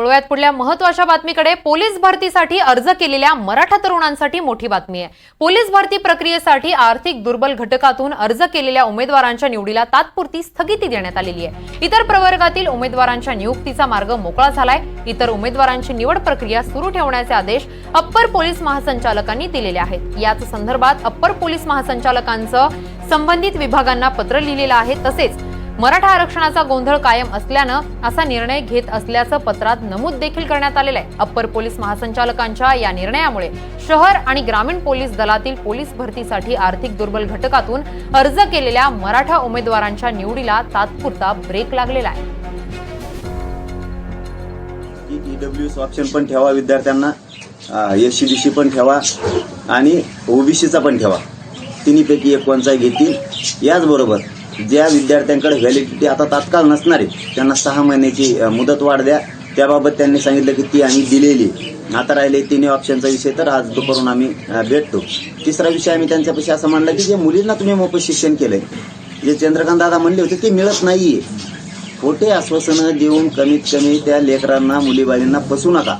वळूयात पुढल्या महत्त्वाच्या बातमीकडे पोलीस भरतीसाठी अर्ज केलेल्या मराठा तरुणांसाठी मोठी बातमी आहे. पोलीस भरती प्रक्रियेसाठी आर्थिक दुर्बल घटकातून अर्ज केलेल्या उमेदवारांच्या निवडीला तात्पुरती स्थगिती देण्यात आलेली आहे. इतर प्रवर्गातील उमेदवारांच्या नियुक्तीचा मार्ग मोकळा झालाय. इतर उमेदवारांची निवड प्रक्रिया सुरू ठेवण्याचे आदेश अप्पर पोलीस महासंचालकांनी दिलेले आहेत. याच संदर्भात अप्पर पोलीस महासंचालकांचं संबंधित विभागांना पत्र लिहिलेलं आहे. तसेच मराठा आरक्षणाचा गोंधळ कायम असल्यानं असा निर्णय घेत असल्याचं पत्रात नमूद देखील करण्यात आलेलं आहे. अप्पर पोलीस महासंचालकांच्या या निर्णयामुळे शहर आणि ग्रामीण पोलीस दलातील पोलीस भरतीसाठी आर्थिक दुर्बल घटकातून अर्ज केलेल्या मराठा उमेदवारांच्या निवडीला तात्पुरता ब्रेक लागलेला आहे. ऑप्शन पण ठेवा विद्यार्थ्यांना. एस सी बी सी पण ठेवा आणि ओबीसीचा पण ठेवा. तिन्हीपैकी एक कोणताही घेतील. याचबरोबर ज्या विद्यार्थ्यांकडे व्हॅलिडिटी आता तात्काळ नसणार आहे त्यांना सहा महिन्याची मुदत वाढ द्या. त्याबाबत त्यांनी सांगितलं की ती आम्ही दिलेली आहे. आता राहिले तिन्ही ऑप्शनचा विषय तर आज दुपारून आम्ही भेटतो. तिसरा विषय आम्ही त्यांच्यापाशी असं मांडला की जे मुलींना तुम्ही मोफत शिक्षण केलंय जे चंद्रकांत दादा म्हणले होते ते मिळत नाहीये. खोटे आश्वासनं देऊन कमीत कमी त्या लेकरांना मुलीबाळींना फसू नका.